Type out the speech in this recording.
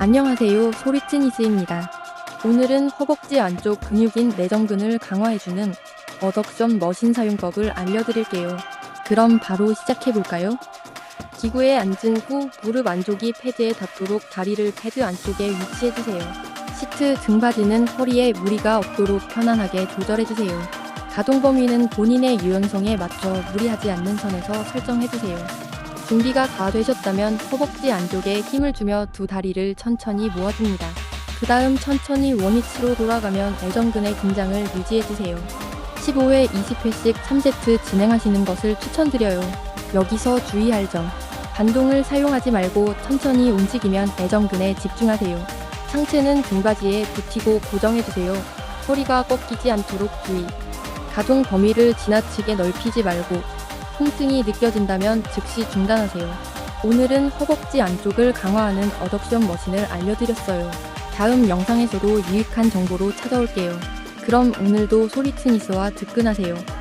안녕하세요. 소리트니스입니다. 오늘은 허벅지 안쪽 근육인 내전근을 강화해주는 어덕션 머신 사용법을 알려드릴게요. 그럼 바로 시작해볼까요? 기구에 앉은 후 무릎 안쪽이 패드에 닿도록 다리를 패드 안쪽에 위치해주세요. 시트 등받이는 허리에 무리가 없도록 편안하게 조절해주세요. 가동 범위는 본인의 유연성에 맞춰 무리하지 않는 선에서 설정해주세요. 준비가 다 되셨다면 허벅지 안쪽에 힘을 주며 두 다리를 천천히 모아줍니다. 그 다음 천천히 원위치로 돌아가면 내전근의 긴장을 유지해주세요. 15회 20회씩 3세트 진행하시는 것을 추천드려요. 여기서 주의할 점. 반동을 사용하지 말고 천천히 움직이면 내전근에 집중하세요. 상체는 등받이에 붙이고 고정해주세요. 허리가 꺾이지 않도록 주의. 가동 범위를 지나치게 넓히지 말고 통증이 느껴진다면 즉시 중단하세요. 오늘은 허벅지 안쪽을 강화하는 어덕션 머신을 알려드렸어요. 다음 영상에서도 유익한 정보로 찾아올게요. 그럼 오늘도 소리트니스와 듣근하세요.